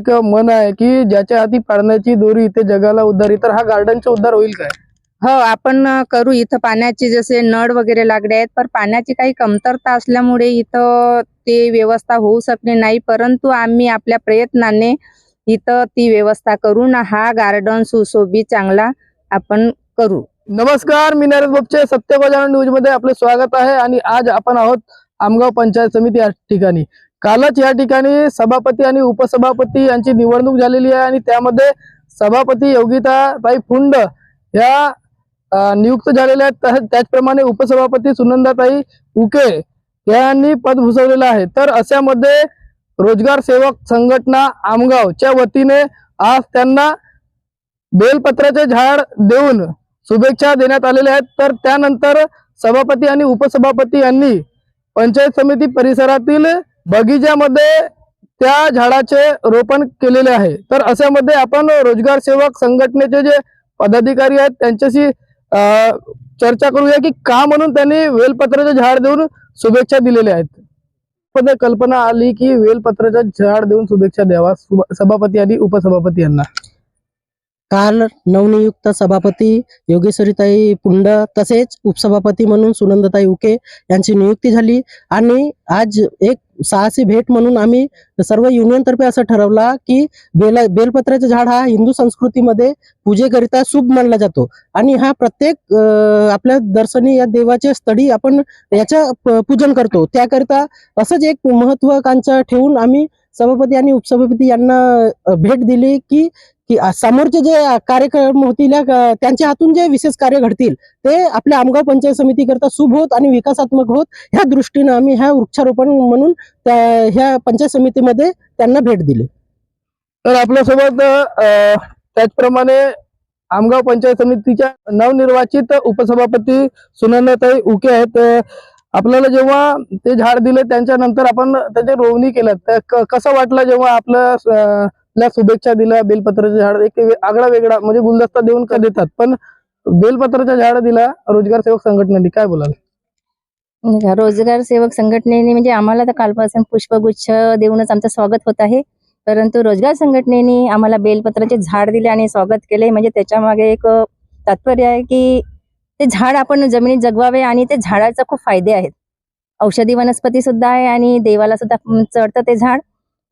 एक मन आहे की ज्याच्या हाती पाळण्याची दोरी इथे जगाला उद्धारी तर हा गार्डनचा उद्धार होईल काय? हो आपण करू इथं पाण्याचे जसे नळ वगैरे लागले आहेत पण पाण्याची काही कमतरता असल्यामुळे इथं ते व्यवस्था होऊ शकले नाही. परंतु आम्ही आपल्या प्रयत्नाने इथं ती व्यवस्था करून हा गार्डन सुशोभित चांगला आपण करू. नमस्कार मी नरेश बोपचे सत्य न्यूजमध्ये आपले स्वागत आहे आणि आज आपण आहोत आमगाव पंचायत समिती या ठिकाणी. कालच या ठिकाणी सभापती आणि उपसभापती यांची निवडणूक झालेली आहे आणि त्यामध्ये सभापती योगिता ताई फुंड या नियुक्त झालेल्या आहेत. तसेच त्याचप्रमाणे उपसभापती सुनंदाताई उके यांनी पद भुसवलेलं आहे. तर अशामध्ये रोजगार सेवक संघटना आमगावच्या वतीने आज त्यांना बेलपत्राचे झाड देऊन शुभेच्छा देण्यात आलेल्या आहेत. तर त्यानंतर सभापती आणि उपसभापती यांनी पंचायत समिती परिसरातील बगीच्यामध्ये त्या झाडाचे रोपण केलेले आहे. तर अशामध्ये आपण रोजगार सेवक संघटनेचे जे पदाधिकारी आहेत त्यांच्याशी चर्चा करूया की का म्हणून त्यांनी वेलपत्राचे झाड देऊन शुभेच्छा दिलेल्या आहेत. पण कल्पना आली की वेलपत्राचे झाड देऊन शुभेच्छा द्यावा. सभापती आणि उपसभापती यांना. काल नवनियुक्त सभापती योगेश्वरीताई पुंड तसेच उपसभापती म्हणून सुनंदताई उके यांची नियुक्ती झाली आणि आज एक साहसी भेट म्हणून आम्ही सर्व युनियन तर्फे असं ठरवला की बेला बेलपत्राचं झाड हा हिंदू संस्कृतीमध्ये पूजेकरिता शुभ मानला जातो. आणि हा प्रत्येक आपल्या दर्शनी या देवाच्या स्थळी आपण याच्या पूजन करतो. त्याकरिता असंच एक महत्वाकांक्षा ठेवून आम्ही सभापती आणि उपसभापती यांना भेट दिली की की समोरचे जे कार्यक्रम होतील या त्यांच्या हातून जे विशेष कार्य घडतील ते आपल्या आमगाव पंचायत समिती करता शुभ होत आणि विकासात्मक होत ह्या दृष्टीनं आम्ही ह्या वृक्षारोपण म्हणून ह्या पंचायत समितीमध्ये त्यांना भेट दिली. तर आपल्यासोबत त्याचप्रमाणे आमगाव पंचायत समितीच्या नवनिर्वाचित उपसभापती सुनंदाताई उके आहेत. आपल्याला जेव्हा ते झाड दिले त्यांच्या नंतर आपण त्याची रोवणी केलं. तर कसं वाटलं जेव्हा आपलं ला शुभेच्छा दिल्या बेलपत्राचं झाड एक आगळा वेगळा म्हणजे गुलदस्ता देऊन का देतात पण बेलपत्राचं झाड दिला रोजगार सेवक संघटनेने काय बोलाल? रोजगार सेवक संघटनेने म्हणजे आम्हाला तर कालपासून पुष्पगुच्छ देऊनच आमचं स्वागत होत आहे. परंतु रोजगार संघटनेने आम्हाला बेलपत्राचे झाड दिले आणि स्वागत केले. म्हणजे त्याच्यामागे एक तात्पर्य आहे की ते झाड आपण जमिनीत जगवावे आणि ते झाडाचा खूप फायदे आहेत. औषधी वनस्पती सुद्धा आहे आणि देवाला सुद्धा चढतं ते झाड.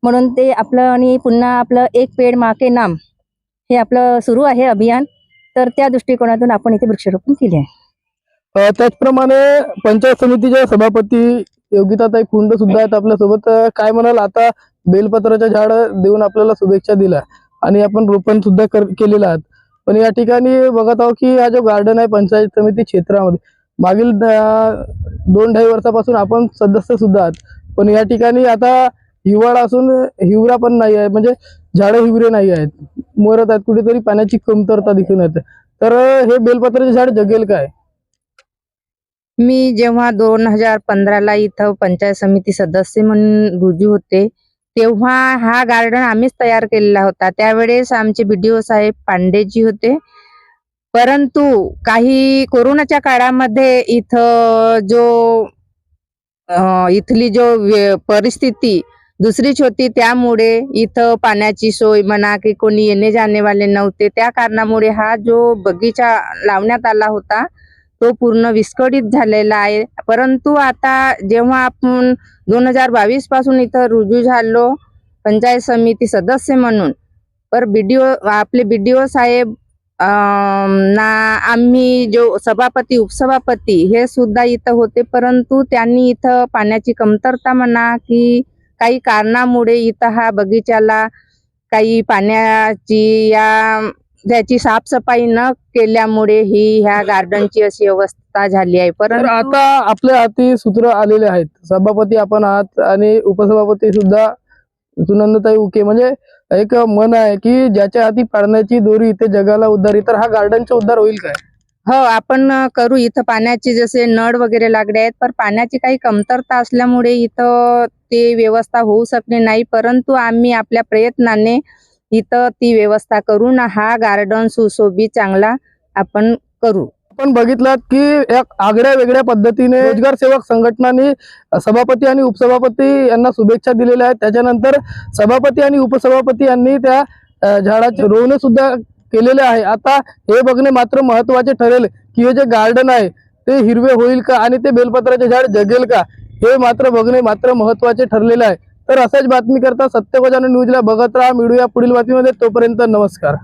म्हणून ते आपलं आणि पुन्हा आपलं एक पेड माके नाम हे आपलं सुरू आहे अभियान. तर त्या दृष्टिकोनातून आपण इथे वृक्षारोपण केले आहे. त्याचप्रमाणे पंचायत समितीच्या सभापती योगिताताई खुंड सुद्धा आहेत आपल्यासोबत. काय म्हणाल? आता बेलपत्राच्या झाड देऊन आपल्याला शुभेच्छा दिल्या. आणि आपण रोपण सुद्धा कर- केलेलं आहात. पण या ठिकाणी बघत आहोत की हा जो गार्डन आहे पंचायत समिती क्षेत्रामध्ये मागील दोन ढाई वर्षापासून आपण सदस्य सुद्धा आहात. पण या ठिकाणी आता हिवाळा असून हिवरा पण नाही आहे. म्हणजे झाडं हिवरे नाही आहेत. मरत आहेत. कुठेतरी पाण्याची कमतरता दिसून येते. तर हे बेलपत्राचे झाड जगेल काय? मी जेव्हा दोन हजार पंधराला इथं पंचायत समिती सदस्य म्हणून रुजू होते तेव्हा हा गार्डन आम्हीच तयार केलेला होता. त्यावेळेस आमचे बीडीओ साहेब पांडेजी होते. परंतु काही कोरोनाच्या काळामध्ये इथं जो इथली जो परिस्थिती दुसरीच होती त्यामुळे इथं पाण्याची सोय म्हणा की कोणी येणे जाणेवाले नव्हते त्या कारणामुळे हा जो बगीचा लावण्यात आला होता तो पूर्ण विस्कळीत झालेला आहे. परंतु आता जेव्हा आपण दोन हजार बावीसपासून इथं रुजू झालो पंचायत समिती सदस्य म्हणून पर बीडीओ आपले बीडीओ साहेब ना आम्ही जो सभापती उपसभापती हे सुद्धा इथं होते परंतु त्यांनी इथं पाण्याची कमतरता म्हणा की काही कारणामुळे इथं हा बगीचाला काही पाण्याची या त्याची साफसफाई न केल्यामुळे ही ह्या गार्डनची अशी अवस्था झाली आहे. परंतु आता आपल्या हाती सूत्र आलेले आहेत. सभापती आपण आहात आणि उपसभापती सुद्धा सुनंदताई उके. म्हणजे एक मन आहे की ज्याच्या हाती पाळण्याची दोरी इथे जगाला उद्धारी तर हा गार्डनचा उद्धार होईल काय? हो आपण करू. इथं पाण्याचे जसे नळ वगैरे लागले आहेत पण पाण्याची काही कमतरता असल्यामुळे इथं ते व्यवस्था होऊ शकले नाही. परंतु आम्ही आपल्या प्रयत्नाने इथं ती व्यवस्था करून हा गार्डन सुशोभित चांगला आपण करू. आपण बघितलं की एक आगळ्या वेगळ्या पद्धतीने रोजगार सेवक संघटनांनी सभापती आणि उपसभापती यांना शुभेच्छा दिलेल्या आहेत. त्याच्यानंतर सभापती आणि उपसभापती यांनी त्या झाडाचे रोवणे सुद्धा केलेले आहे. आता हे बघणे मात्र महत्त्वाचे ठरेल की हे जे गार्डन आहे ते हिरवे होईल का आणि ते बेलपत्राचे झाड जगेल का? हे मात्र बघणे मात्र महत्त्वाचे ठरलेले आहे. तर अशाच बातमी करता सत्य गजानन न्यूजला बघत राहा. मिळूया पुढील बातमीमध्ये. तोपर्यंत नमस्कार.